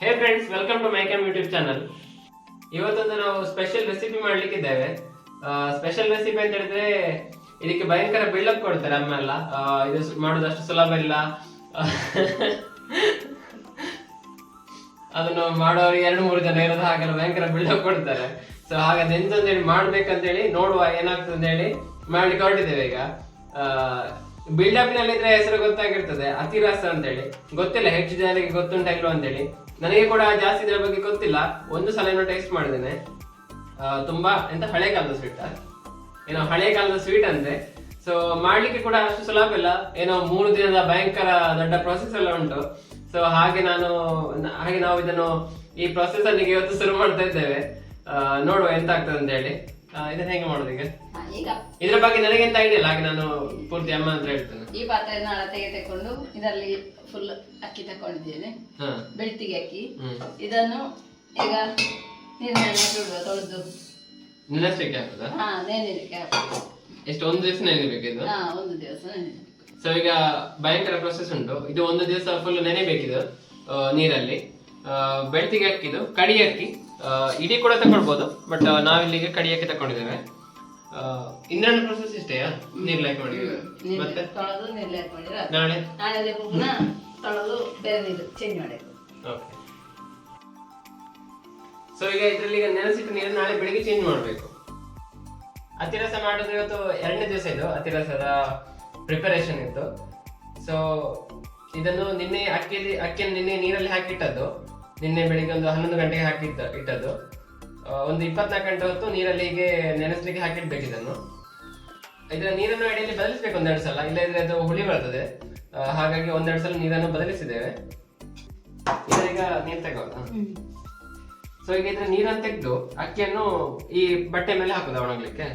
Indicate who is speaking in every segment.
Speaker 1: Hey friends welcome to my cam YouTube channel ಇವತ್ತೊಂದು ನಾವು special recipe ಮಾಡ್ಲಿಕ್ಕಿದ್ದೇವೆ. Special recipe ಅಂತ ಹೇಳಿದ್ರೆ ಇದಕ್ಕೆ ಭಯಂಕರ ಬಿಲ್ಡಪ್ ಕೊಡ್ತಾರೆ ಅಮ್ಮ ಎಲ್ಲ ಆ, ಇದು ಮಾಡೋದಷ್ಟು ಸುಲಭ ಇಲ್ಲ. ಅದನ್ನು ಮಾಡೋರು ಎರಡು ಮೂರು ಜನ ಇರೋದು ಹಾಗೆಲ್ಲ ಭಯಂಕರ ಬಿಲ್ಡಪ್ ಕೊಡ್ತಾರೆ. ಸೊ ಹಾಗಾದ್ರೆ ಎಂತಂತ ಹೇಳಿ ಮಾಡ್ಬೇಕಂತ ಹೇಳಿ ನೋಡುವ ಏನಾಗ್ತದೆ ಅಂತ ಹೇಳಿ ಮಾಡ್ಲಿಕ್ಕೆ ಹೊರಟಿದ್ದೇವೆ ಈಗ. ಬಿಲ್ಡಪ್ ನಲ್ಲಿದ್ರೆ ಹೆಸರು ಗೊತ್ತಾಗಿರ್ತದೆ. ಅತಿರಾಸ ಅಂತ ಹೇಳಿ ಗೊತ್ತಿಲ್ಲ, ಹೆಚ್ಚು ಜನರಿಗೆ ಗೊತ್ತುಂಟ ಇಲ್ಲ ಅಂತ ಹೇಳಿ ನನಗೆ ಕೂಡ ಜಾಸ್ತಿ ಇದರ ಬಗ್ಗೆ ಗೊತ್ತಿಲ್ಲ. ಒಂದು ಸಲ ಟೇಸ್ಟ್ ಮಾಡಿದ್ದೇನೆ. ತುಂಬಾ, ಎಂತ ಹಳೆ ಕಾಲದ ಸ್ವೀಟ್ ಏನೋ ಹಳೆ ಕಾಲದ ಸ್ವೀಟ್ ಅಂತೆ. ಸೊ ಮಾಡ್ಲಿಕ್ಕೆ ಕೂಡ ಅಷ್ಟು ಸುಲಭ ಇಲ್ಲ. ಏನೋ ಮೂರು ದಿನದ ಭಯಂಕರ ದೊಡ್ಡ ಪ್ರೊಸೆಸ್ ಎಲ್ಲ ಉಂಟು. ಸೊ ಹಾಗೆ ನಾನು, ಹಾಗೆ ನಾವು ಇದನ್ನು ಈ ಪ್ರೊಸೆಸ್ ಅಲ್ಲಿಗೆ ಇವತ್ತು ಶುರು ಮಾಡ್ತಾ ಇದ್ದೇವೆ. ನೋಡುವ ಎಂತ ಆಗ್ತದೆ ಅಂತ ಹೇಳಿ ಇದನ್ನ ಹೇಗೆ ಮಾಡೋದು ಈಗ?
Speaker 2: ಈಗ.
Speaker 1: ಇದ್ರ ಬಗ್ಗೆ ನನಗೆಂತ ಐಡಿಯಾ ಇಲ್ಲ ಹಾಗೆ ನಾನು ಪೂರ್ತಿ ಅಮ್ಮ ಅಂತ ಹೇಳ್ತೇನೆ.
Speaker 2: ಈ ಪಾತ್ರೆಯನ್ನು ಅಳತೆಗೆ ತಕೊಂಡು ಇದರಲ್ಲಿ ಫುಲ್ ಅಕ್ಕಿ ತಕೊಂಡಿದ್ದೇನೆ
Speaker 1: ಹಾ.
Speaker 2: ಬೆಳ್ತಿಗೆ ಅಕ್ಕಿ.
Speaker 1: ಹ್ಮ್.
Speaker 2: ಇದನ್ನು ಈಗ ನೀರಿನಲ್ಲಿ ಬಿಡುವ ತೊಳೆದು.
Speaker 1: ನೆನೆಸ್ಲಿಕ್ಕೆ ಆಗ್ತದಾ?
Speaker 2: ಹಾ ನೆನೆಲಿಕ್ಕೆ ಹಾಕುದು.
Speaker 1: ಎಷ್ಟು ಒಂದು ದಿವಸ ನೆನೆಬೇಕು ಇದು?
Speaker 2: ಹಾ ಒಂದು ದಿವಸ ನೆನೆ
Speaker 1: ಸೊ ಈಗ ಭಯಂಕರ ಪ್ರೊಸೆಸ್ ಉಂಟು. ಇದು ಒಂದು ದಿವಸ ಫುಲ್ ನೆನೆಬೇಕಿದು ಆ, ನೀರಲ್ಲಿ. ಆ, ಬೆಳ್ತಿಗೆ ಅಕ್ಕಿದು ಕಡಿ ಅಕ್ಕಿ. ಇಡೀ ಕೂಡ ತಗೊಳ್ಬೋದು ಬಟ್ ನಾವಿಲ್ಲಿಗೆ ಕಡಿಯಕ್ಕೆ ತಗೊಂಡಿದ್ದೇವೆ ಇನ್ನೊಂದು ಪ್ರೊಸೆಸ್ ಇಷ್ಟೇಯಾ ನೀರ್ ಲೈಕ್ ಮಾಡಿದ್ದೇವೆ ಮತ್ತೆ?
Speaker 2: ತೊಳೆದು.
Speaker 1: ನಾಳೆ?
Speaker 2: ನಾಳೆ ಅದೇ ಪುನಃ ತೊಳೆದು ಬೇರೆ ನೀರು ಚೇಂಜ್ ಮಾಡಬೇಕು
Speaker 1: ಓಕೆ ಸೊ ಈಗ ಇದರಲ್ಲಿ ಈಗ ನೆನೆಸಿಟ್ಟು ನೀರು ನಾಳೆ ಬೆಳಿಗ್ಗೆ ಚೇಂಜ್ ಮಾಡಬೇಕು. ಅತಿರಸ ಮಾಡೋದು ಇವತ್ತು ಎರಡನೇ ದಿವಸ ಇದು ಅತಿರಸದ ಪ್ರಿಪರೇಷನ್ ಇತ್ತು. ಸೊ ಇದನ್ನು ನಿನ್ನೆ ಅಕ್ಕಿಯಲ್ಲಿ ಅಕ್ಕಿಯನ್ನು ನಿನ್ನೆ ನೀರಲ್ಲಿ ಹಾಕಿಟ್ಟದ್ದು. ನಿನ್ನೆ ಬೆಳಿಗ್ಗೆ ಒಂದು ಹನ್ನೊಂದು ಗಂಟೆಗೆ ಹಾಕಿದ್ದ ಇಟ್ಟದ್ದು. ಒಂದು ಇಪ್ಪತ್ನಾಲ್ಕು ಗಂಟೆ ಹೊತ್ತು ನೀರಲ್ಲಿ ಹೀಗೆ ನೆನೆಸ್ಲಿಕ್ಕೆ ಹಾಕಿಡ್ಬೇಕು ಇದನ್ನು. ಇದರ ನೀರನ್ನು ಅಡಿಯಲ್ಲಿ ಬದಲಿಸ್ಬೇಕು ಒಂದೆರಡು ಸಲ ಇಲ್ಲದಿದ್ರೆ ಅದು ಹುಳಿ ಬರ್ತದೆ. ಹಾಗಾಗಿ ಒಂದೆರಡು ಸಲ ನೀರನ್ನು ಬದಲಿಸಿದ್ದೇವೆ. ಇದೀಗ ನೀರು ತೆಗೋದ ಸೊ ಈಗ ಇದ್ರೆ ನೀರನ್ನು ತೆಗೆದು ಅಕ್ಕಿಯನ್ನು ಈ ಬಟ್ಟೆ ಮೇಲೆ ಹಾಕೋದು ಒಣಗ್ಲಿಕ್ಕೆ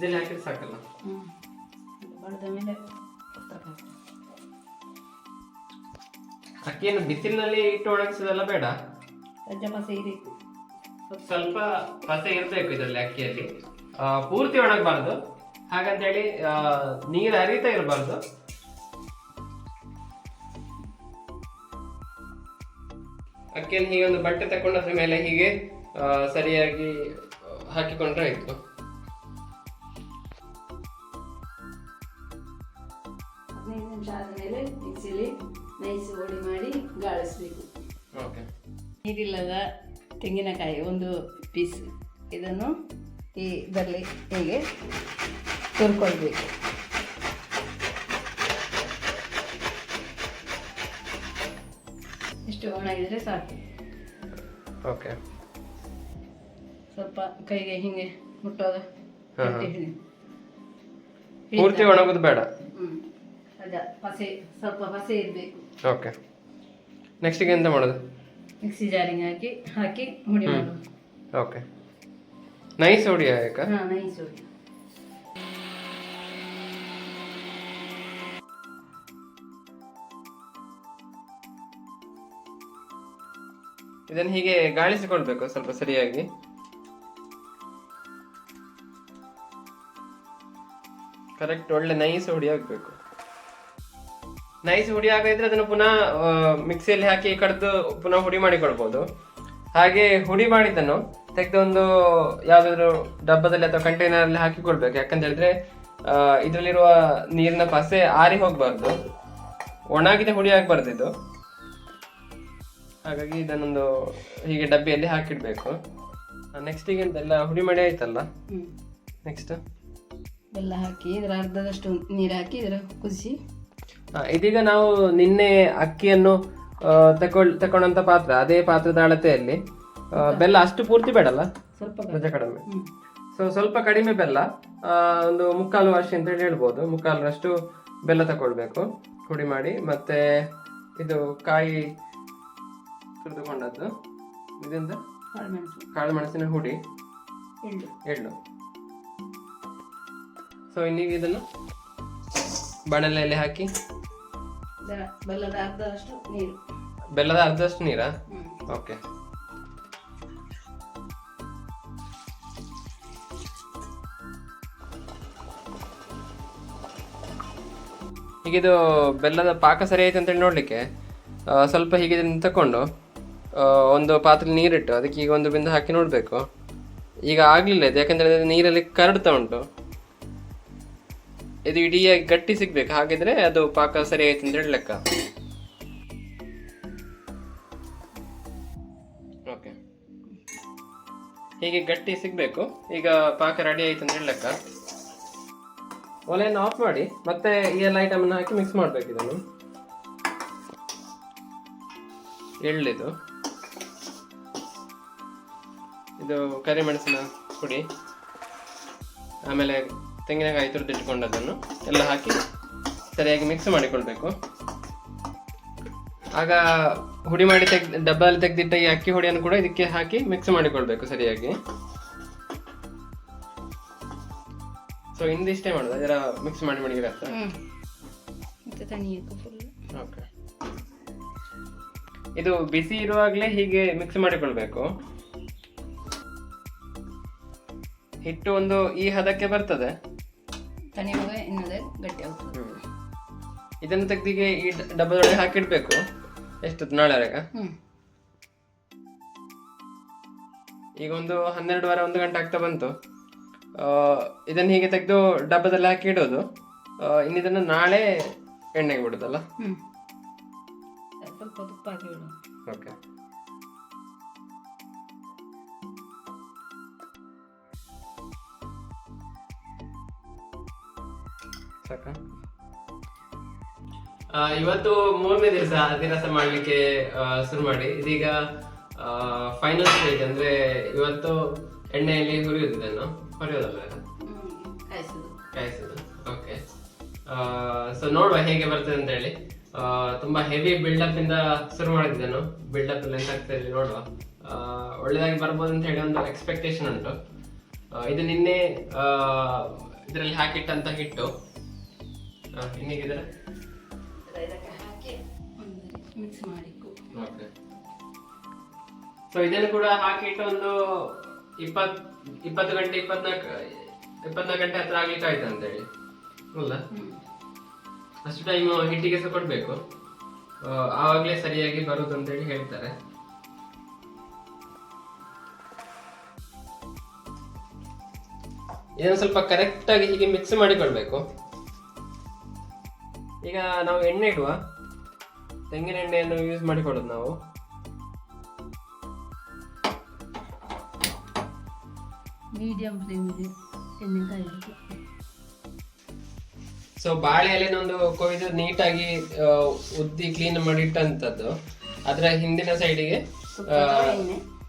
Speaker 1: ಹಾಕಿದ್ರೆ ಸಾಕಲ್ಲ. ಅಕ್ಕಿಯನ್ನು ಬಿಸಿಲಿನಲ್ಲಿ ಇಟ್ಟು ಒಣಗಿಸೋದೆಲ್ಲ ಬೇಡ. ಸ್ವಲ್ಪ ಪಸೆ ಇರಬೇಕು ಇದರಲ್ಲಿ ಅಕ್ಕಿಯಲ್ಲಿ. ಪೂರ್ತಿ ಒಣಗಬಾರ್ದು. ಹಾಗಂತೇಳಿ ನೀರು ಹರಿತಾ ಇರಬಾರ್ದು. ಅಕ್ಕಿಯನ್ನು ಹೀಗೆ ಒಂದು ಬಟ್ಟೆ ತಕೊಂಡ ಮೇಲೆ ಹೀಗೆ ಸರಿಯಾಗಿ ಹಾಕಿಕೊಂಡ್ರೆ ಆಯ್ತು.
Speaker 2: ಹದಿನೈದು ನಿಮಿಷ ಆದಮೇಲೆ ಮಿಕ್ಸಿಲಿ ನೈಸ್ ಹೊಡಿ ಮಾಡಿ ಗಾಳಿಸ್ಬೇಕು.
Speaker 1: ಓಕೆ.
Speaker 2: ನೀರಿಲ್ಲದ ತೆಂಗಿನಕಾಯಿ ಒಂದು ಪೀಸ್ ಇದನ್ನು ಈ ಬರಲಿ ಹೀಗೆ ತುರ್ಕೊಳ್ಬೇಕು. ಇಷ್ಟು ಒಣಗಿದ್ರೆ ಸಾಕು.
Speaker 1: ಓಕೆ.
Speaker 2: ಸ್ವಲ್ಪ ಕೈಗೆ ಹಿಂಗೆ ಮುಟ್ಟೋದು
Speaker 1: ಪೂರ್ತಿ ಒಣಗೋದು ಬೇಡ.
Speaker 2: ಅದ ಪಸೆ ಸ್ವಲ್ಪ ಪಸೆ ಇರಬೇಕು.
Speaker 1: ಓಕೆ ನೆಕ್ಸ್ಟಿಗೆ ಎಂತ ಮಾಡೋದು?
Speaker 2: ಮಿಕ್ಸಿ ಜಾರಿಗೆ ಹಾಕಿ ಹಾಕಿ ಹುಡಿ
Speaker 1: ಹ್ಮ್.
Speaker 2: ಮಾಡೋದು.
Speaker 1: ಓಕೆ ನೈಸ್ ಹೊಡಿಯ ಯಾಕ
Speaker 2: ಹಾ ನೈಸ್ ಹುಡಿ.
Speaker 1: ಇದನ್ನು ಹೀಗೆ ಗಾಳಿಸಿಕೊಳ್ಬೇಕು ಸ್ವಲ್ಪ ಸರಿಯಾಗಿ. ಕರೆಕ್ಟ್ ಒಳ್ಳೆ ನೈಸ್ ಹುಡಿ ನೈಸ್ ಹುಡಿ ಆಗದಿದ್ರೆ ಅದನ್ನು ಪುನಃ ಮಿಕ್ಸಿಯಲ್ಲಿ ಹಾಕಿ ಕಡ್ದು ಪುನಃ ಹುಡಿ ಮಾಡಿಕೊಳ್ಬೋದು ಹಾಗೆ ಹುಡಿ ಮಾಡಿದ್ದನ್ನು ತೆಗೆದು ಒಂದು ಯಾವುದಾದ್ರು ಡಬ್ಬದಲ್ಲಿ ಅಥವಾ ಕಂಟೈನರ್ ಅಲ್ಲಿ ಹಾಕಿಕೊಳ್ಬೇಕು ಯಾಕಂತ ಹೇಳಿದ್ರೆ ಇದರಲ್ಲಿರುವ ನೀರಿನ ಪಸೆ ಆರಿ ಹೋಗಬಾರ್ದು. ಒಣಗಿದ ಹುಡಿ ಆಗಬಾರ್ದು ಇದು. ಹಾಗಾಗಿ ಇದನ್ನೊಂದು ಹೀಗೆ ಡಬ್ಬಿಯಲ್ಲಿ ಹಾಕಿಡಬೇಕು. ನೆಕ್ಸ್ಟ್ ಈಗ ಎಲ್ಲ ಹುಡಿ ಮಾಡಿ ಆಯ್ತಲ್ಲ? ನೆಕ್ಸ್ಟ್
Speaker 2: ಎಲ್ಲ ಹಾಕಿ ಇದರ ಅರ್ಧದಷ್ಟು ನೀರು ಹಾಕಿ ಇದರ ಕುದಿಸಿ.
Speaker 1: ಇದೀಗ ನಾವು ನಿನ್ನೆ ಅಕ್ಕಿಯನ್ನು ತಕೊಳ್ ತಕೊಂಡಂತ ಪಾತ್ರ ಅದೇ ಪಾತ್ರದ ಅಳತೆಯಲ್ಲಿ. ಬೆಲ್ಲ ಅಷ್ಟು ಪೂರ್ತಿ ಬೇಡಲ್ಲ?
Speaker 2: ಸ್ವಲ್ಪ
Speaker 1: ರಜೆ ಕಡಿಮೆ. ಸೊ ಸ್ವಲ್ಪ ಕಡಿಮೆ ಬೆಲ್ಲ ಒಂದು ಮುಕ್ಕಾಲು ವರ್ಷ ಅಂತ ಹೇಳಿ ಹೇಳ್ಬೋದು. ಮುಕ್ಕಾಲರಷ್ಟು ಬೆಲ್ಲ ತಗೊಳ್ಬೇಕು ಹುಡಿ ಮಾಡಿ ಮತ್ತೆ ಇದು ಕಾಯಿ ತುರಿದುಕೊಂಡದ್ದು. ಇದರಿಂದ
Speaker 2: ಕಾಳು ಮೆಣಸು
Speaker 1: ಕಾಳು ಮೆಣಸಿನ ಹುಡಿ
Speaker 2: ಎಳ್ಳು.
Speaker 1: ಸೊ ಇನ್ನೀಗ ಇದನ್ನು ಬಾಣಲೆಯಲ್ಲಿ ಹಾಕಿ
Speaker 2: ಬೆಲ್ಲದ ಅರ್ಧದಷ್ಟು ನೀರು.
Speaker 1: ಬೆಲ್ಲದ ನೀರಾ? ಓಕೆ. ಈಗ ಇದು ಬೆಲ್ಲದ ಪಾಕ ಸರಿ ಆಯ್ತು ಅಂತೇಳಿ ನೋಡಲಿಕ್ಕೆ ಸ್ವಲ್ಪ ಹೀಗಿದ್ರೆ ತಕೊಂಡು ಒಂದು ಪಾತ್ರೆ ನೀರಿಟ್ಟು ಅದಕ್ಕೆ ಈಗ ಒಂದು ಬಿಂದು ಹಾಕಿ ನೋಡಬೇಕು. ಈಗ ಆಗಲಿಲ್ಲ ಇದು ಯಾಕಂದರೆ ನೀರಲ್ಲಿ ಕರಡ್ತಾ ಉಂಟು. ಇದು ಇಡೀ ಗಟ್ಟಿ ಸಿಗ್ಬೇಕು. ಹಾಗಿದ್ರೆ ಅದು ಪಾಕ ಸರಿ ಆಯ್ತು ಅಂತೇಳಿ ಲೆಕ್ಕ. ಓಕೆ ಹೀಗೆ ಗಟ್ಟಿ ಸಿಗ್ಬೇಕು. ಈಗ ಪಾಕ ರೆಡಿ ಆಯ್ತು ಅಂತೇಳಿ ಲೆಕ್ಕ. ಒಲೆಯನ್ನು ಆಫ್ ಮಾಡಿ, ಮತ್ತೆ ಈ ಎಲ್ಲ ಐಟಮ್ ಅನ್ನು ಹಾಕಿ ಮಿಕ್ಸ್ ಮಾಡ್ಬೇಕು ಇದನ್ನು. ಎಳ್ಳಿದು. ಇದು ಕರಿಮೆಣಸಿನ ಪುಡಿ. ಆಮೇಲೆ ತೆಂಗಿನಕಾಯಿ ತುರಿದಿಟ್ಕೊಂಡದನ್ನು ಎಲ್ಲ ಹಾಕಿ ಸರಿಯಾಗಿ ಮಿಕ್ಸ್ ಮಾಡಿಕೊಳ್ಬೇಕು. ಆಗ ಹುಡಿ ಮಾಡಿ ತೆಗ್ ಡಬ್ಬಲ್ಲಿ ತೆಗೆದಿಟ್ಟ ಈ ಅಕ್ಕಿ ಹುಡಿಯನ್ನು ಕೂಡ ಇದಕ್ಕೆ ಹಾಕಿ ಮಿಕ್ಸ್ ಮಾಡಿಕೊಳ್ಬೇಕು ಸರಿಯಾಗಿ. ಸೊ ಇಂದಿಷ್ಟೇ ಮಾಡೋದು? ಅದರ ಮಿಕ್ಸ್ ಮಾಡಿ ಮಾಡಿ
Speaker 2: ಹ್ಞೂ ಮತ್ತೆ ತಣಿಯಕ್ಕೆ ಫುಲ್
Speaker 1: ಓಕೆ ಇದು ಬಿಸಿ ಇರುವಾಗಲೇ ಹೀಗೆ ಮಿಕ್ಸ್ ಮಾಡಿಕೊಳ್ಬೇಕು. ಹಿಟ್ಟು ಒಂದು ಈ ಹದಕ್ಕೆ ಬರ್ತದೆ.
Speaker 2: ತಣಿಯುವಾಗ ಇನ್ನದೇ ಗಟ್ಟಿ ಆಗ್ತದೆ.
Speaker 1: ಇದನ್ನು ತೆಗ್ದಿಗೆ ಈ ಡಬ್ಬದೊಳಗೆ ಹಾಕಿಡ್ಬೇಕು. ಎಷ್ಟು ನಾಳೆವರೆಗೆ?
Speaker 2: ಹ್ಞೂ
Speaker 1: ಈಗ ಒಂದು ಹನ್ನೆರಡು ವಾರ ಒಂದು ಗಂಟೆ ಆಗ್ತಾ ಬಂತು. ಇದನ್ನು ಹೀಗೆ ತೆಗೆದು ಡಬ್ಬದಲ್ಲಿ ಹಾಕಿ ಇಡೋದು ಇನ್ನಿದನ್ನು ಇನ್ನು ಇದನ್ನು ನಾಳೆ ಎಣ್ಣೆಗೆ ಬಿಡೋದಲ್ಲ?
Speaker 2: ಹ್ಞೂ ಸ್ವಲ್ಪ ತುಪ್ಪ ಹಾಕಿ ಬಿಡು.
Speaker 1: ಓಕೆ. ಸಾಕಾ? ಆ, ಇವತ್ತು ಮೂರನೇ ದಿವಸ ಅದಿರಸ ಮಾಡಲಿಕ್ಕೆ ಶುರು ಮಾಡಿ. ಇದೀಗ ಫೈನಲ್ ಸ್ಟೇಜ್ ಅಂದ್ರೆ ಇವತ್ತು ಎಣ್ಣೆಯಲ್ಲಿ ಹುರಿಯುತ್ತಿದ್ದೇನು ಹೊರೆಯೋದಲ್ಲ
Speaker 2: ಕಾಯಿಸೋದು.
Speaker 1: ಓಕೆ ಸೊ ನೋಡುವ ಹೇಗೆ ಬರ್ತದೆ ಅಂತ ಹೇಳಿ. ತುಂಬಾ ಹೆವಿ ಬಿಲ್ಡಪ್ ಇಂದ ಶುರು ಮಾಡಿದ್ದೇನು ಬಿಲ್ಡಪ್ ಎಲ್ಲ ಎಂತ ಆಗ್ತಾ ಇದೆ ನೋಡುವ. ಆ, ಒಳ್ಳೆದಾಗಿ ಬರ್ಬೋದು ಅಂತ ಹೇಳಿ ಒಂದು ಎಕ್ಸ್ಪೆಕ್ಟೇಷನ್ ಉಂಟು. ಇದು ನಿನ್ನೆ ಇದರಲ್ಲಿ ಹಾಕಿಟ್ಟಂತ ಹಿಟ್ಟು. ಇನ್ನೀಗಿದ್ರೆ
Speaker 2: ಇದಕ್ಕೆ ಹಾಕಿ ಮಿಕ್ಸ್ ಮಾಡಿಕ್ಕು
Speaker 1: ಓಕೆ. ಸೊ ಇದನ್ನು ಕೂಡ ಹಾಕಿಟ್ಟು ಒಂದು ಇಪ್ಪತ್ ಇಪ್ಪತ್ತು ಗಂಟೆ ಇಪ್ಪತ್ನಾಲ್ಕು ಇಪ್ಪತ್ನಾಲ್ಕು ಗಂಟೆ ಹತ್ರ ಆಗ್ಲಿಕ್ಕೆ ಆಯ್ತು ಅಂತೇಳಿ. ಅಲ್ಲ ಅಷ್ಟು ಟೈಮ್ ಹಿಟ್ಟಿಗೆ ಸಹ ಕೊಡ್ಬೇಕು. ಆವಾಗಲೇ ಸರಿಯಾಗಿ ಬರುದು ಅಂತೇಳಿ ಹೇಳ್ತಾರೆ. ಇದನ್ನು ಸ್ವಲ್ಪ ಕರೆಕ್ಟ್ ಆಗಿ ಹೀಗೆ ಮಿಕ್ಸ್ ಮಾಡಿಕೊಳ್ಬೇಕು ಈಗ ನಾವು ಎಣ್ಣೆ ಇಡುವ. ತೆಂಗಿನ ಎಣ್ಣೆಯನ್ನು ಯೂಸ್ ಮಾಡಿಕೊಳ್ಳೋದು ನಾವು.
Speaker 2: ಮೀಡಿಯಂ ಫ್ಲೇಮಿಗೆ ಎಣ್ಣೆ ಕಾಯಬೇಕು
Speaker 1: ಸೊ ಬಾಳೆ ಎಲೆನೊಂದು ಕೊಯ್ದು ನೀಟಾಗಿ ಉದ್ದಿ ಕ್ಲೀನ್ ಮಾಡಿ ಇಟ್ಟಂತದ್ದು ಅದರ ಹಿಂದಿನ ಸೈಡಿಗೆ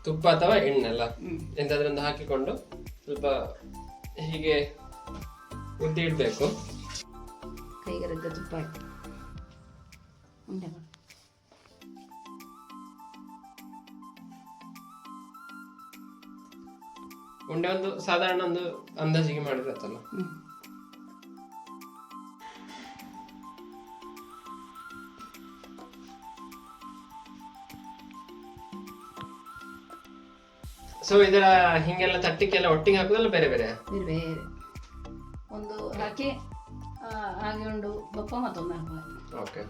Speaker 2: ತುಪ್ಪ ಅಥವಾ ಎಣ್ಣೆ?
Speaker 1: ಅಲ್ಲ?
Speaker 2: ಹ್ಮ್.
Speaker 1: ಎಂತಾದ್ರೊಂದು ಹಾಕಿಕೊಂಡು ಸ್ವಲ್ಪ ಹೀಗೆ ಉದ್ದಿ ಇಡಬೇಕು.
Speaker 2: ಕೈಗೆ ರಗ್ಗ ತುಪ್ಪ ಹಾಕಿ ಉಂಡೆ ಮಾಡಿ
Speaker 1: ಉಂಡೆ ಒಂದು ಸಾಧಾರಣ ಒಂದು ಅಂದಾಜಿಗೆ ಮಾಡಿರತ್ತಲ್ಲ? ಸೊ ಇದರ ಹಿಂಗೆಲ್ಲ ತಟ್ಟಿಕ್ಕೆಲ್ಲ ಒಟ್ಟಿಗೆ ಹಾಕುದಲ್ಲ ಬೇರೆ ಬೇರೆ?
Speaker 2: ಬೇರೆ ಬೇರೆ. ಒಂದು ಹಾಕಿ ಹಾಗೆ ಉಂಡು. ಬಪ್ಪ ಮತ್ತೊಂದು ಹಾಕುವ
Speaker 1: ಓಕೆ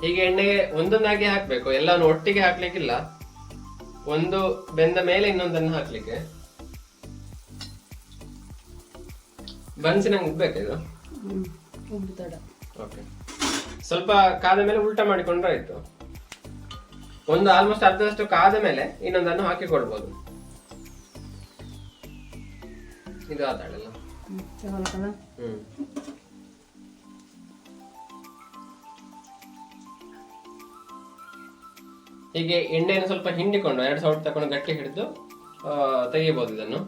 Speaker 1: ಹೀಗೆ ಎಣ್ಣೆಗೆ ಒಂದೊಂದಾಗಿ ಹಾಕ್ಬೇಕು. ಎಲ್ಲಾನು ಒಟ್ಟಿಗೆ ಹಾಕ್ಲಿಕ್ಕಿಲ್ಲ. ಒಂದು ಬೆಂದ ಮೇಲೆ ಇನ್ನೊಂದನ್ನು ಹಾಕ್ಲಿಕ್ಕೆ. ಬನ್ಸಿನಂಗೆ ಉಬ್ಬೇಕು ಇದು?
Speaker 2: ತಡ.
Speaker 1: ಓಕೆ ಸ್ವಲ್ಪ ಕಾದ ಮೇಲೆ ಉಲ್ಟಾ ಮಾಡಿಕೊಂಡ್ರೆ ಆಯ್ತು. ಒಂದು ಆಲ್ಮೋಸ್ಟ್ ಅರ್ಧದಷ್ಟು ಕಾದ ಮೇಲೆ ಇನ್ನೊಂದನ್ನು ಹಾಕಿಕೊಳ್ಬೋದು. ಇದು ಆತಾಳಲ್ಲ
Speaker 2: ಹ್ಞೂ ತಗೊಳಕಲ್ಲ
Speaker 1: ಹ್ಮ್. ಹೀಗೆ ಎಣ್ಣೆಯನ್ನು ಸ್ವಲ್ಪ ಹಿಂಡಿಕೊಂಡು ಎರಡು ಸೌಟ್ ತಕೊಂಡು ಗಟ್ಟಿ ಹಿಡಿದು ತೆಗಿಬೋದು ಇದನ್ನು.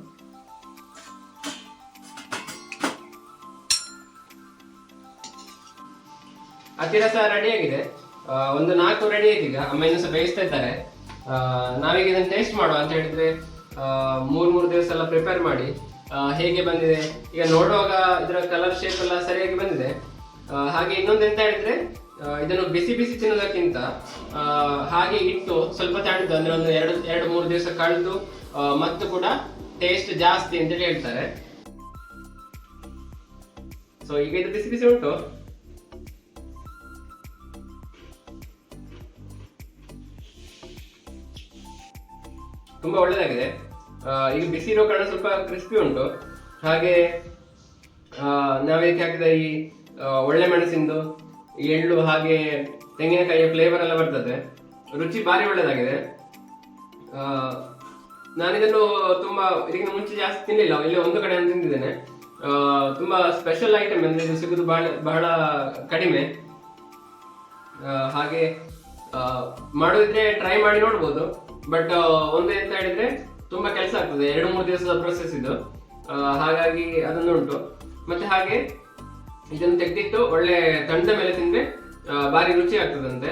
Speaker 1: ಅತಿರಸ ರೆಡಿ ಆಗಿದೆ. ಆ, ಒಂದು ನಾಲ್ಕು ರೆಡಿ ಆಯ್ತು ಈಗ ಅಮ್ಮ ಇನ್ನೂ ಸಹ ಬೇಯಿಸ್ತಾ ಇದ್ದಾರೆ. ನಾವೀಗ ಇದನ್ನು ಟೇಸ್ಟ್ ಮಾಡುವ ಅಂತ ಹೇಳಿದ್ರೆ ಮೂರು ಮೂರ್ ದಿವಸ ಎಲ್ಲ ಪ್ರಿಪೇರ್ ಮಾಡಿ. ಹೇಗೆ ಬಂದಿದೆ? ಈಗ ನೋಡುವಾಗ ಇದರ ಕಲರ್ ಶೇಪ್ ಎಲ್ಲ ಸರಿಯಾಗಿ ಬಂದಿದೆ. ಹಾಗೆ ಇನ್ನೊಂದು ಎಂತ ಹೇಳಿದ್ರೆ ಇದನ್ನು ಬಿಸಿ ಬಿಸಿ ತಿನ್ನೋದಕ್ಕಿಂತ ಹಾಗೆ ಇಟ್ಟು ಸ್ವಲ್ಪ ತಣ್ಣದು ಅಂದ್ರೆ ಒಂದು ಎರಡು ಎರಡು, ಮೂರು ದಿವಸ ಕಳೆದು ಮತ್ತು ಕೂಡ ಟೇಸ್ಟ್ ಜಾಸ್ತಿ ಅಂತ ಹೇಳ್ತಾರೆ. ಸೊ ಈಗ ಇದು ಬಿಸಿ ಬಿಸಿ ಉಂಟು. ತುಂಬಾ ಒಳ್ಳೆದಾಗಿದೆ. ಈಗ ಬಿಸಿ ಇರೋ ಕಾರಣ ಸ್ವಲ್ಪ ಕ್ರಿಸ್ಪಿ ಉಂಟು. ಹಾಗೆ ನಾವೇಕೆ ಹಾಕಿದ ಈ ಒಳ್ಳೆ ಮೆಣಸಿಂದು ಎಳ್ಳು ಹಾಗೆ ತೆಂಗಿನಕಾಯಿಯ ಫ್ಲೇವರ್ ಎಲ್ಲ ಬರ್ತದೆ. ರುಚಿ ಭಾರಿ ಒಳ್ಳೆದಾಗಿದೆ. ಆ, ನಾನಿದನ್ನು ತುಂಬ ಇದಕ್ಕಿಂತ ಮುಂಚೆ ಜಾಸ್ತಿ ತಿನ್ನಲಿಲ್ಲ ಇಲ್ಲಿ ಒಂದು ಕಡೆ ತಿಂದಿದ್ದೇನೆ. ತುಂಬ ಸ್ಪೆಷಲ್ ಐಟಮ್ ಅಂದರೆ ಇದು ಸಿಗೋದು ಬಹಳ ಬಹಳ ಕಡಿಮೆ. ಹಾಗೆ ಮಾಡೋದಿದ್ರೆ ಟ್ರೈ ಮಾಡಿ ನೋಡ್ಬೋದು. ಬಟ್ ಒಂದು ಎಂತ ಹೇಳಿದ್ರೆ ತುಂಬಾ ಕೆಲಸ ಆಗ್ತದೆ, ಎರಡು, ಮೂರು ದಿವಸದ ಪ್ರೊಸೆಸ್ ಇದು. ಹಾಗಾಗಿ ಅದೊಂದು ಉಂಟು. ಮತ್ತೆ ಹಾಗೆ ಇದನ್ನು ತೆಗೆದಿಟ್ಟು ಒಳ್ಳೆ ತಂಡ ಮೇಲೆ ತಿಂದ್ರೆ ಭಾರಿ ರುಚಿ ಆಗ್ತದಂತೆ.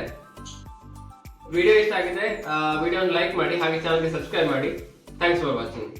Speaker 1: ವಿಡಿಯೋ ಇಷ್ಟ ಆಗಿದೆ ವಿಡಿಯೋನ ಲೈಕ್ ಮಾಡಿ, ಹಾಗೆ ಚಾನಲ್ಗೆ ಸಬ್ಸ್ಕ್ರೈಬ್ ಮಾಡಿ. Thanks for watching